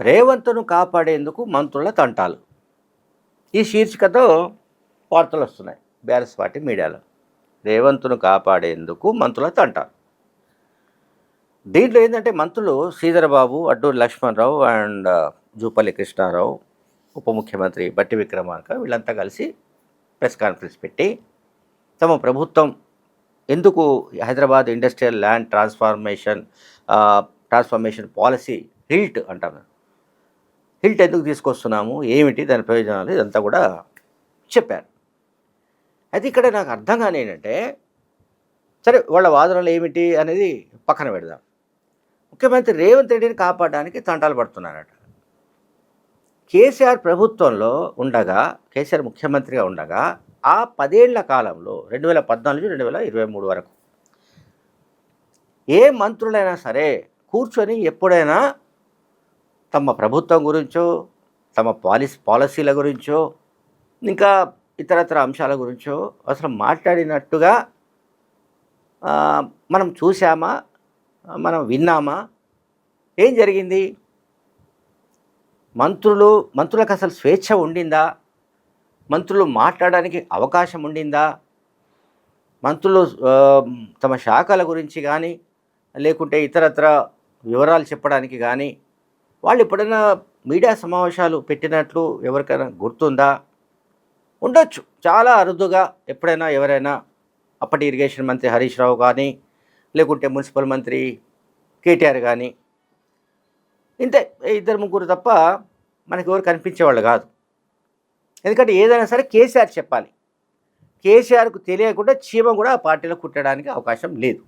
రేవంత్ను కాపాడేందుకు మంత్రుల తంటాలు. ఈ శీర్షికతో వార్తలు వస్తున్నాయి. బీఆర్ఎస్ పార్టీ మీడియాలో. రేవంత్ను కాపాడేందుకు మంత్రుల తంటాలు. దీంట్లో ఏంటంటే మంత్రులు శ్రీధరబాబు అడ్డూరి లక్ష్మణరావు అండ్ జూపల్లి కృష్ణారావు ఉప ముఖ్యమంత్రి బట్టి విక్రమార్క వీళ్ళంతా కలిసి ప్రెస్ కాన్ఫరెన్స్ పెట్టి తమ ప్రభుత్వం ఎందుకు Hyderabad industrial land transformation transformation policy HILT అంటాం హిల్ట్ ఎందుకు తీసుకొస్తున్నాము? ఏమిటి? దాని ప్రయోజనాలు? ఇదంతా కూడా చెప్పారు అయితే ఇక్కడ నాకు అర్థం కాని ఏంటంటే సరే వాళ్ళ వాదనలు ఏమిటి అనేది పక్కన పెడదాం. ముఖ్యమంత్రి రేవంత్ రెడ్డిని కాపాడడానికి తంటాలు పడుతున్నారట. కేసీఆర్ ప్రభుత్వంలో ఉండగా కేసీఆర్ ముఖ్యమంత్రిగా ఉండగా ఆ పదేళ్ళ కాలంలో రెండు వేల పద్నాలుగు రెండు వేల ఇరవై మూడు వరకు ఏ మంత్రులైనా సరే కూర్చొని ఎప్పుడైనా తమ ప్రభుత్వం గురించో తమ పాలసీ పాలసీల గురించో ఇంకా ఇతరత్ర అంశాల గురించో అసలు మాట్లాడినట్టుగా మనం చూసామా మనం విన్నామా? ఏం జరిగింది? మంత్రులు మంత్రులకు అసలు స్వేచ్ఛ ఉండిందా? మంత్రులు మాట్లాడడానికి అవకాశం ఉండిందా? మంత్రులు తమ శాఖల గురించి కానీ లేకుంటే ఇతరత్ర వివరాలు చెప్పడానికి కానీ వాళ్ళు ఎప్పుడైనా మీడియా సమావేశాలు పెట్టినట్లు ఎవరికైనా గుర్తుందా? ఉండొచ్చు. చాలా అరుదుగా ఎప్పుడైనా ఎవరైనా అప్పటి ఇరిగేషన్ మంత్రి హరీష్ రావు కానీ లేకుంటే మున్సిపల్ మంత్రి కేటీఆర్ కానీ ఇంతే ఇద్దరు ముగ్గురు తప్ప మనకి ఎవరు కనిపించేవాళ్ళు కాదు. ఎందుకంటే ఏదైనా సరే కేసీఆర్ చెప్పాలి. కేసీఆర్కు తెలియకుండా చీమ కూడా ఆ పార్టీలో కుట్టడానికి అవకాశం లేదు.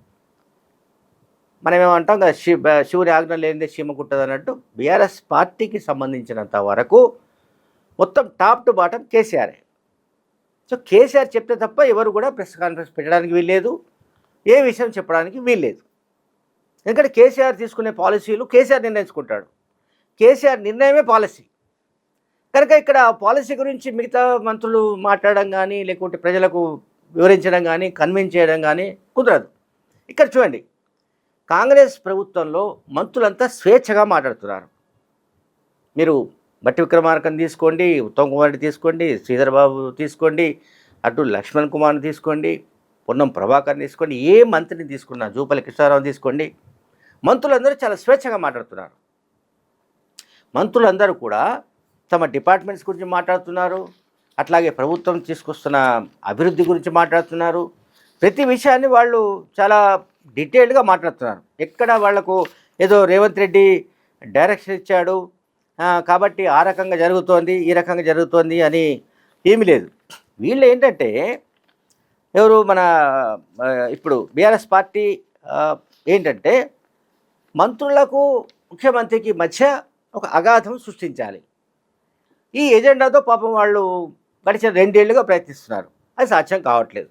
మనం ఏమంటాం కదా శి బ- శివుని ఆజ్ఞ లేనిదే చీమ కుట్టదు అన్నట్టు బీఆర్ఎస్ పార్టీకి సంబంధించినంత వరకు మొత్తం టాప్ టు బాటం కేసీఆరే. సో కేసీఆర్ చెప్తే తప్ప ఎవరు కూడా ప్రెస్ కాన్ఫరెన్స్ పెట్టడానికి వీల్లేదు. ఏ విషయం చెప్పడానికి వీల్లేదు. ఎందుకంటే కేసీఆర్ తీసుకునే పాలసీలు కేసీఆర్ నిర్ణయించుకుంటాడు. కేసీఆర్ నిర్ణయమే పాలసీ. కనుక ఇక్కడ పాలసీ గురించి మిగతా మంత్రులు మాట్లాడడం కానీ లేకుంటే ప్రజలకు వివరించడం కానీ కన్విన్స్ చేయడం కానీ కుదరదు. ఇక్కడ చూడండి కాంగ్రెస్ ప్రభుత్వంలో మంత్రులంతా స్వేచ్ఛగా మాట్లాడుతున్నారు. మీరు బట్టి విక్రమార్కం తీసుకోండి ఉత్తమ్ కుమార్ని తీసుకోండి శ్రీధర్బాబు తీసుకోండి అటు లక్ష్మణ్ కుమార్ని తీసుకోండి పొన్నం ప్రభాకర్ని తీసుకోండి ఏ మంత్రిని తీసుకున్నా జూపల్లి కృష్ణారావు తీసుకోండి. మంత్రులందరూ చాలా స్వేచ్ఛగా మాట్లాడుతున్నారు. మంత్రులందరూ కూడా తమ డిపార్ట్మెంట్స్ గురించి మాట్లాడుతున్నారు అట్లాగే ప్రభుత్వం తీసుకొస్తున్న అభివృద్ధి గురించి మాట్లాడుతున్నారు. ప్రతి విషయాన్ని వాళ్ళు చాలా డీటెయిల్డ్గా మాట్లాడుతున్నారు. ఎక్కడ వాళ్ళకు ఏదో రేవంత్ రెడ్డి డైరెక్షన్ ఇచ్చాడు కాబట్టి ఆ రకంగా జరుగుతోంది ఈ రకంగా జరుగుతోంది అని ఏమీ లేదు. వీళ్ళు ఏంటంటే ఎవరు మన ఇప్పుడు బీఆర్ఎస్ పార్టీ ఏంటంటే మంత్రులకు ముఖ్యమంత్రికి మధ్య ఒక అగాధం సృష్టించాలి. ఈ ఎజెండాతో పాపం వాళ్ళు గడిచిన రెండేళ్ళుగా ప్రయత్నిస్తున్నారు. అది సాధ్యం కావట్లేదు.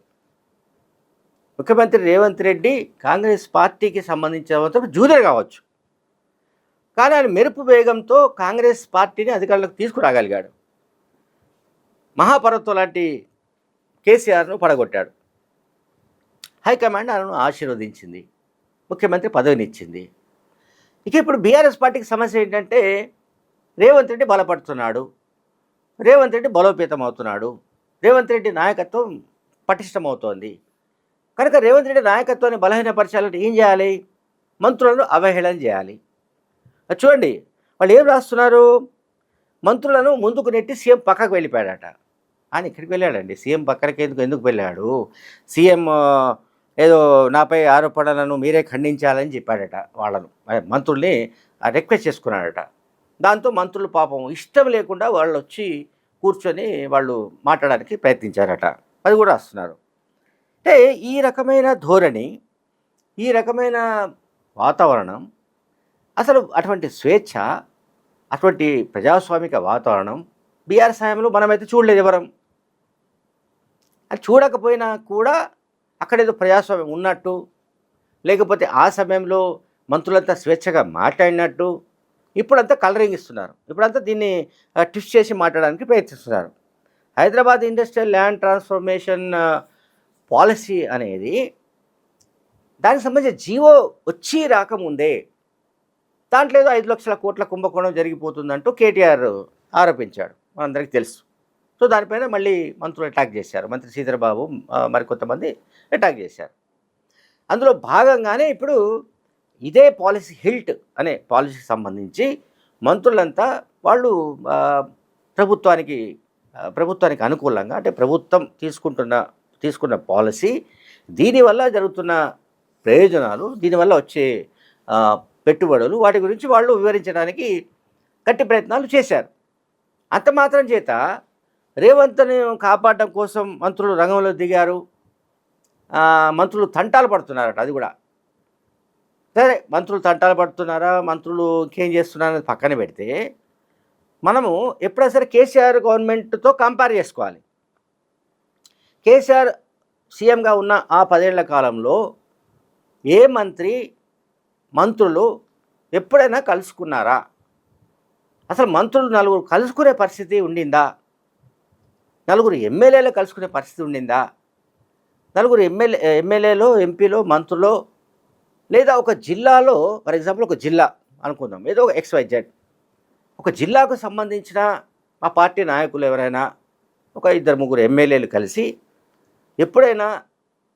ముఖ్యమంత్రి రేవంత్ రెడ్డి కాంగ్రెస్ పార్టీకి సంబంధించిన జూనియర్ కావచ్చు. కానీ ఆయన మెరుపు వేగంతో కాంగ్రెస్ పార్టీని అధికారులకు తీసుకురాగలిగాడు. మహాపర్వతం లాంటి కేసీఆర్ను పడగొట్టాడు. హైకమాండ్ ఆయనను ఆశీర్వదించింది. ముఖ్యమంత్రి పదవినిచ్చింది. ఇక ఇప్పుడు బీఆర్ఎస్ పార్టీకి సమస్య ఏంటంటే రేవంత్ రెడ్డి బలపడుతున్నాడు. రేవంత్ రెడ్డి బలోపేతం అవుతున్నాడు రేవంత్ రెడ్డి నాయకత్వం పటిష్టమవుతోంది. కనుక రేవంత్ రెడ్డి నాయకత్వాన్ని బలహీనపరచాలంటే ఏం చేయాలి? మంత్రులను అవహేళన చేయాలి. చూడండి వాళ్ళు ఏం రాస్తున్నారు? మంత్రులను ముందుకు నెట్టి సీఎం పక్కకు వెళ్ళిపోయాడట. ఆయన ఇక్కడికి వెళ్ళాడండి? సీఎం పక్కనకి ఎందుకు ఎందుకు వెళ్ళాడు? సీఎం ఏదో నాపై ఆరోపణలను మీరే ఖండించాలని చెప్పాడట వాళ్ళను. మంత్రుల్ని రిక్వెస్ట్ చేసుకున్నాడట. దాంతో మంత్రులు పాపం ఇష్టం లేకుండా వాళ్ళు వచ్చి కూర్చొని వాళ్ళు మాట్లాడడానికి ప్రయత్నించారట. అది కూడా వస్తున్నారు అంటే ఈ రకమైన ధోరణి ఈ రకమైన వాతావరణం అసలు అటువంటి స్వేచ్ఛ అటువంటి ప్రజాస్వామిక వాతావరణం బీఆర్ సాయంలో మనమైతే చూడలేదు ఎవరం. అది చూడకపోయినా కూడా అక్కడేదో ప్రజాస్వామ్యం ఉన్నట్టు లేకపోతే ఆ సమయంలో మంత్రులంతా స్వేచ్ఛగా మాట్లాడినట్టు ఇప్పుడంతా కలరింగ్ ఇస్తున్నారు. ఇప్పుడంతా దీన్ని ట్విస్ట్ చేసి మాట్లాడడానికి ప్రయత్నిస్తున్నారు. Hyderabad industrial land transformation policy అనేది దానికి సంబంధించిన జీవో వచ్చి రాకముందే దాంట్లో ఏదో ఐదు లక్షల కోట్ల కుంభకోణం జరిగిపోతుందంటూ కేటీఆర్ ఆరోపించాడు. మనందరికీ తెలుసు. సో దానిపైన మళ్ళీ మంత్రులు అటాక్ చేశారు. మంత్రి శ్రీధరబాబు మరికొంతమంది అటాక్ చేశారు. అందులో భాగంగానే ఇప్పుడు ఇదే పాలసీ హిల్ట్ అనే పాలసీకి సంబంధించి మంత్రులంతా వాళ్ళు ప్రభుత్వానికి ప్రభుత్వానికి అనుకూలంగా అంటే ప్రభుత్వం తీసుకుంటున్న తీసుకున్న పాలసీ దీనివల్ల జరుగుతున్న ప్రయోజనాలు దీనివల్ల వచ్చే పెట్టుబడులు వాటి గురించి వాళ్ళు వివరించడానికి గట్టి ప్రయత్నాలు చేశారు. అంత మాత్రం చేత రేవంత్ని కాపాడడం కోసం మంత్రులు రంగంలో దిగారు. మంత్రులు తంటాలు పడుతున్నారట అది కూడా. సరే మంత్రులు తంటాలు పడుతున్నారా మంత్రులు ఇంకేం చేస్తున్నారని పక్కన పెడితే మనము ఎప్పుడైనా సరే కేసీఆర్ గవర్నమెంట్తో కంపేర్ చేసుకోవాలి. కేసీఆర్ సీఎంగా ఉన్న ఆ పదేళ్ళ కాలంలో ఏ మంత్రి మంత్రులు ఎప్పుడైనా కలుసుకున్నారా? అసలు మంత్రులు నలుగురు కలుసుకునే పరిస్థితి ఉండిందా? నలుగురు ఎమ్మెల్యేలు కలుసుకునే పరిస్థితి ఉండిందా? నలుగురు ఎమ్మెల్యే ఎమ్మెల్యేలో ఎంపీలో మంత్రులో లేదా ఒక జిల్లాలో ఫర్ ఎగ్జాంపుల్ ఒక జిల్లా అనుకుందాం ఏదో ఒక ఎక్స్వైజెడ్ ఒక జిల్లాకు సంబంధించిన మా పార్టీ నాయకులు ఎవరైనా ఒక ఇద్దరు ముగ్గురు ఎమ్మెల్యేలు కలిసి ఎప్పుడైనా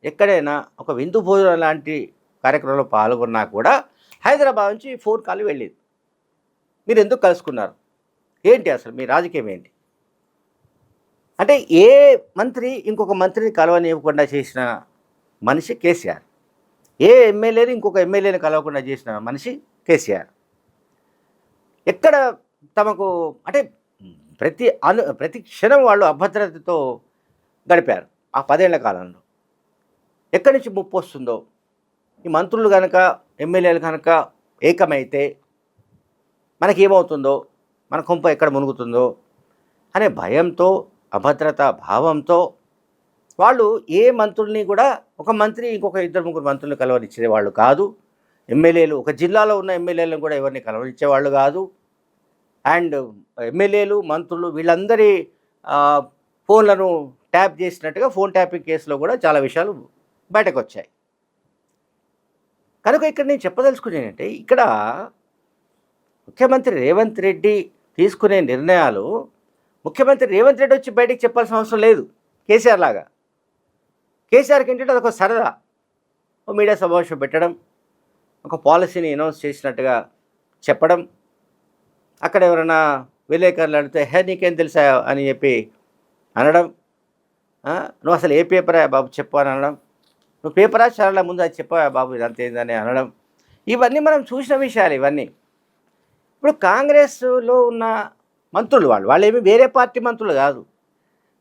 ఎక్కడైనా ఒక విందు భోజనం లాంటి కార్యక్రమంలో పాల్గొన్నా కూడా హైదరాబాద్ నుంచి ఫోన్ కాల్ వెళ్ళేది. మీరు ఎందుకు కలుసుకున్నారు? ఏంటి అసలు మీ రాజకీయం ఏంటి? అంటే ఏ మంత్రి ఇంకొక మంత్రిని కలవనివ్వకుండా చేసిన మనిషి కేసీఆర్. ఏ ఎమ్మెల్యేని ఇంకొక ఎమ్మెల్యేని కలవకుండా చేసిన మనిషి కేసీఆర్. ఎక్కడ తమకు అంటే ప్రతి అను ప్రతి క్షణం వాళ్ళు అభద్రతతో గడిపారు. ఆ పదేళ్ళ కాలంలో. ఎక్కడి నుంచి ముప్పు వస్తుందో? ఈ మంత్రులు కనుక ఎమ్మెల్యేలు కనుక ఏకమైతే మనకేమవుతుందో? మన కొంప ఎక్కడ మునుగుతుందో? అనే భయంతో అభద్రతా భావంతో వాళ్ళు ఏ మంత్రుల్ని కూడా ఒక మంత్రి ఇంకొక ఇద్దరు ముగ్గురు మంత్రులు కలవనిచ్చేవాళ్ళు కాదు. ఎమ్మెల్యేలు ఒక జిల్లాలో ఉన్న ఎమ్మెల్యేలను కూడా ఎవరిని కలవనిచ్చేవాళ్ళు కాదు. అండ్ ఎమ్మెల్యేలు మంత్రులు వీళ్ళందరి ఫోన్లను ట్యాప్ చేసినట్టుగా ఫోన్ ట్యాపింగ్ కేసులో కూడా చాలా విషయాలు బయటకు వచ్చాయి కనుక ఇక్కడ నేను చెప్పదలుచుకునేదంటే ఇక్కడ ముఖ్యమంత్రి రేవంత్ రెడ్డి తీసుకునే నిర్ణయాలు ముఖ్యమంత్రి రేవంత్ రెడ్డి వచ్చి బయటకు చెప్పాల్సిన అవసరం లేదు. కేసీఆర్ లాగా. కేసీఆర్కి ఏంటంటే అదొక సరదా. ఓ మీడియా సమావేశం పెట్టడం ఒక పాలసీని అనౌన్స్ చేసినట్టుగా చెప్పడం అక్కడ ఎవరైనా విలేకరులు అడిగితే హే నీకేం తెలుసా? అని చెప్పి అనడం నువ్వు అసలు ఏ పేపరా బాబు చెప్పు అని అనడం? నువ్వు పేపరా చాలా ముందు అది చెప్పా బాబు ఇదంతా ఏందని అనడం? ఇవన్నీ మనం చూసిన విషయాలు ఇవన్నీ. ఇప్పుడు కాంగ్రెస్లో ఉన్న మంత్రులు వాళ్ళు వాళ్ళు ఏమి వేరే పార్టీ మంత్రులు కాదు.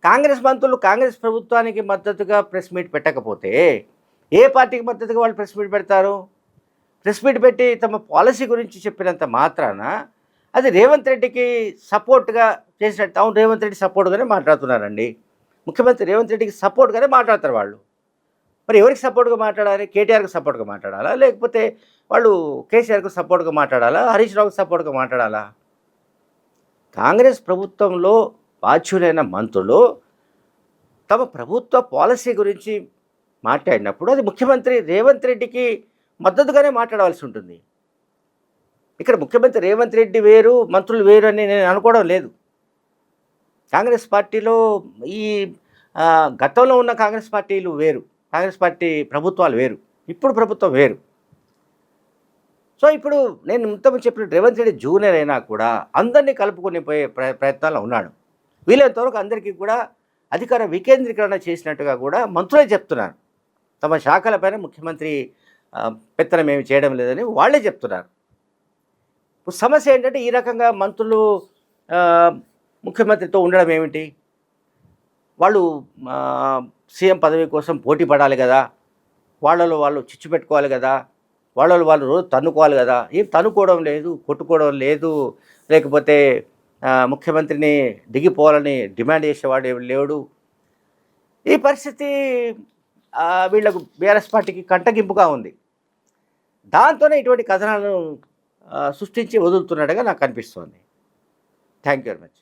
కాంగ్రెస్ మంత్రులు కాంగ్రెస్ ప్రభుత్వానికి మద్దతుగా ప్రెస్ మీట్ పెట్టకపోతే ఏ పార్టీకి మద్దతుగా వాళ్ళు ప్రెస్ మీట్ పెడతారు? ప్రెస్ మీట్ పెట్టి తమ పాలసీ గురించి చెప్పినంత మాత్రాన అది రేవంత్ రెడ్డికి సపోర్ట్గా చేసినట్టు అవును రేవంత్ రెడ్డి సపోర్ట్గానే మాట్లాడుతున్నారండి. ముఖ్యమంత్రి రేవంత్ రెడ్డికి సపోర్ట్గానే మాట్లాడతారు వాళ్ళు. మరి ఎవరికి సపోర్ట్గా మాట్లాడాలి? కేటీఆర్కి సపోర్ట్గా మాట్లాడాలా? లేకపోతే వాళ్ళు కేసీఆర్కు సపోర్ట్గా మాట్లాడాలా? హరీష్ రావుకి సపోర్ట్గా మాట్లాడాలా? కాంగ్రెస్ ప్రభుత్వంలో బాధ్యులైన మంత్రులు తమ ప్రభుత్వ పాలసీ గురించి మాట్లాడినప్పుడు అది ముఖ్యమంత్రి రేవంత్ రెడ్డికి మద్దతుగానే మాట్లాడవలసి ఉంటుంది. ఇక్కడ ముఖ్యమంత్రి రేవంత్ రెడ్డి వేరు మంత్రులు వేరు అని నేను అనుకోవడం లేదు. కాంగ్రెస్ పార్టీలో ఈ గతంలో ఉన్న కాంగ్రెస్ పార్టీలు వేరు. కాంగ్రెస్ పార్టీ ప్రభుత్వాలు వేరు. ఇప్పుడు ప్రభుత్వం వేరు. సో ఇప్పుడు నేను ఇంతకు చెప్పిన రేవంత్ రెడ్డి జూనియర్ అయినా కూడా అందరినీ కలుపుకొని పోయే ప్ర ప్రయత్నాల్లో ఉన్నాడు. వీలైనంతవరకు అందరికీ కూడా అధికార వికేంద్రీకరణ చేసినట్టుగా కూడా మంత్రులే చెప్తున్నారు. తమ శాఖలపైన ముఖ్యమంత్రి పెత్తనం ఏమి చేయడం లేదని వాళ్ళే చెప్తున్నారు. సమస్య ఏంటంటే ఈ రకంగా మంత్రులు ముఖ్యమంత్రితో ఉండడం ఏమిటి? వాళ్ళు సీఎం పదవి కోసం పోటీ పడాలి కదా. వాళ్ళలో వాళ్ళు చిచ్చు పెట్టుకోవాలి కదా. వాళ్ళలో వాళ్ళు రోజు తన్నుకోవాలి కదా. ఏం తన్నుకోవడం లేదు కొట్టుకోవడం లేదు. లేకపోతే ముఖ్యమంత్రిని దిగిపోవాలని డిమాండ్ చేసేవాడు ఏమి లేడు. ఈ పరిస్థితి వీళ్ళకు బీఆర్ఎస్ పార్టీకి కంటగింపుగా ఉంది. దాంతోనే ఇటువంటి కథనాలను సృష్టించి వదులుతున్నట్టుగా నాకు అనిపిస్తోంది. Thank you very much